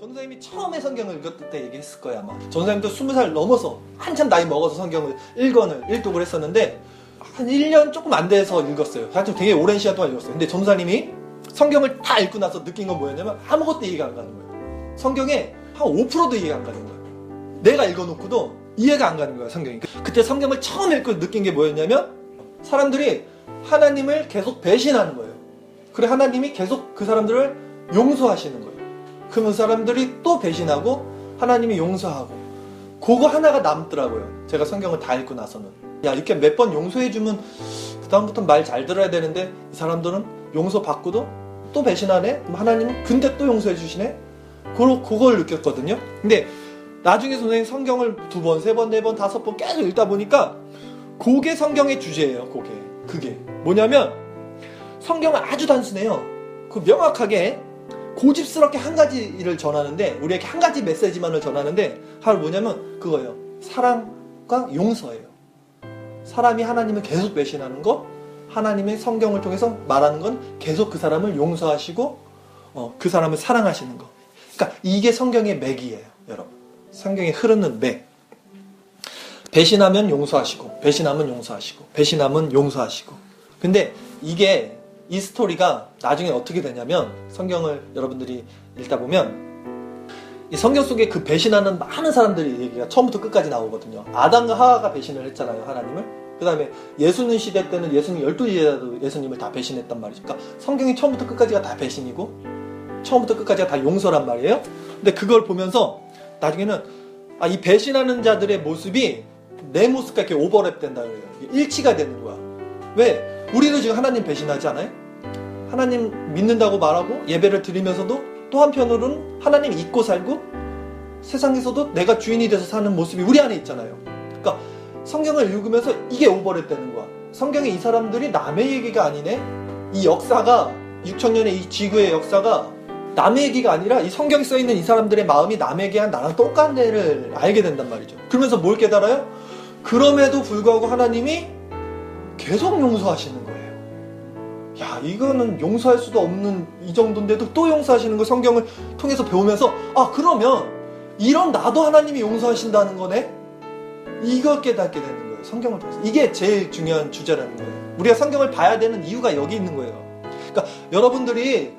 전도사님이 처음에 성경을 읽었을 때 얘기했을 거야 아마. 전도사님도 20살 넘어서 한참 나이 먹어서 성경을 1권을 일독을 했었는데 한 1년 조금 안 돼서 읽었어요. 하여튼 되게 오랜 시간 동안 읽었어요. 근데 전도사님이 성경을 다 읽고 나서 느낀 건 뭐였냐면 아무것도 이해가 안 가는 거예요. 성경에 한 5%도 이해가 안 가는 거예요. 내가 읽어놓고도 이해가 안 가는 거야 성경이. 그때 성경을 처음 읽고 느낀 게 뭐였냐면 사람들이 하나님을 계속 배신하는 거예요. 그래 하나님이 계속 그 사람들을 용서하시는 거예요 그러면 사람들이 또 배신하고 하나님이 용서하고 그거 하나가 남더라고요. 제가 성경을 다 읽고 나서는. 야 이렇게 몇 번 용서해주면 그 다음부터 말 잘 들어야 되는데 이 사람들은 용서 받고도 또 배신하네? 하나님은 근데 또 용서해 주시네? 그걸, 그걸 느꼈거든요. 근데 나중에 선생님 성경을 두 번, 세 번, 네 번, 다섯 번 계속 읽다 보니까 그게 성경의 주제예요 그게. 그게. 뭐냐면 성경은 아주 단순해요. 그 명확하게 고집스럽게 한 가지를 전하는데 우리에게 한 가지 메시지만을 전하는데 하나 뭐냐면 그거예요. 사랑과 용서예요. 사람이 하나님을 계속 배신하는 거, 하나님의 성경을 통해서 말하는 건 계속 그 사람을 용서하시고 어, 그 사람을 사랑하시는 거. 그러니까 이게 성경의 맥이에요, 여러분. 성경에 흐르는 맥. 배신하면 용서하시고, 배신하면 용서하시고, 배신하면 용서하시고. 근데 이게 이 스토리가 나중에 어떻게 되냐면 성경을 여러분들이 읽다 보면 이 성경 속에 그 배신하는 많은 사람들이 얘기가 처음부터 끝까지 나오거든요. 아담과 하와가 배신을 했잖아요, 하나님을. 그 다음에 예수님 시대 때는 예수님 열두 제자도 예수님을 다 배신했단 말이죠. 그러니까 성경이 처음부터 끝까지가 다 배신이고 처음부터 끝까지가 다 용서란 말이에요. 근데 그걸 보면서 나중에는 아, 이 배신하는 자들의 모습이 내 모습과 이렇게 오버랩 된다 그래요. 일치가 되는 거야. 왜? 우리도 지금 하나님 배신하지 않아요? 하나님 믿는다고 말하고 예배를 드리면서도 또 한편으로는 하나님 잊고 살고 세상에서도 내가 주인이 돼서 사는 모습이 우리 안에 있잖아요. 그러니까 성경을 읽으면서 이게 오버랩 되는 거야. 성경에 이 사람들이 남의 얘기가 아니네? 이 역사가 6천년의 이 지구의 역사가 남의 얘기가 아니라 이 성경에 써 있는 이 사람들의 마음이 남에게 한 나랑 똑같은 애를 알게 된단 말이죠. 그러면서 뭘 깨달아요? 그럼에도 불구하고 하나님이 계속 용서하시는. 야, 이거는 용서할 수도 없는 이 정도인데도 또 용서하시는 거 성경을 통해서 배우면서 아, 그러면 이런 나도 하나님이 용서하신다는 거네? 이걸 깨닫게 되는 거예요. 성경을 통해서. 이게 제일 중요한 주제라는 거예요. 우리가 성경을 봐야 되는 이유가 여기 있는 거예요. 그러니까 여러분들이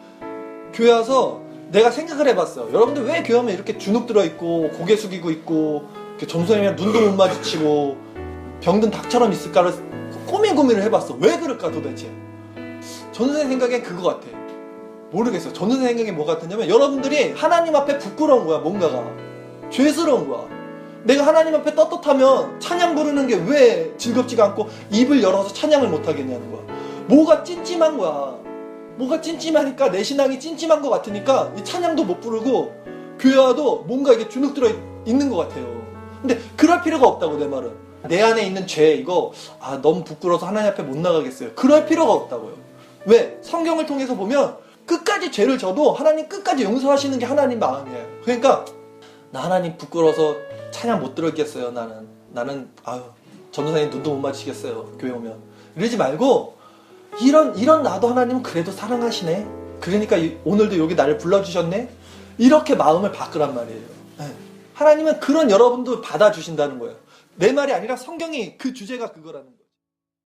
교회 와서 내가 생각을 해봤어요. 여러분들 왜 교회 하면 이렇게 주눅 들어있고 고개 숙이고 있고 전선생님이랑 눈도 못 마주치고 병든 닭처럼 있을까를 고민을 해봤어. 왜 그럴까 도대체? 전선생 생각엔 그거 같아. 모르겠어. 전선생 생각에 뭐 같았냐면 여러분들이 하나님 앞에 부끄러운 거야 뭔가가 죄스러운 거야. 내가 하나님 앞에 떳떳하면 찬양 부르는 게 왜 즐겁지가 않고 입을 열어서 찬양을 못 하겠냐는 거야. 뭐가 찜찜한 거야. 뭐가 찜찜하니까 내 신앙이 찜찜한 것 같으니까 이 찬양도 못 부르고 교회 와도 뭔가 이게 주눅 들어 있는 것 같아요. 근데 그럴 필요가 없다고 내 말은. 내 안에 있는 죄 이거 아 너무 부끄러워서 하나님 앞에 못 나가겠어요. 그럴 필요가 없다고요. 왜? 성경을 통해서 보면 끝까지 죄를 져도 하나님 끝까지 용서하시는 게 하나님 마음이에요. 그러니까 나 하나님 부끄러워서 찬양 못 들었겠어요. 나는 나는 아유 전도사님 눈도 못 마주치겠어요. 교회 오면 이러지 말고 이런 이런 나도 하나님 그래도 사랑하시네. 그러니까 이- 오늘도 여기 나를 불러주셨네. 이렇게 마음을 바꾸란 말이에요. 네. 하나님은 그런 여러분도 받아주신다는 거예요. 내 말이 아니라 성경이 그 주제가 그거라는 거예요.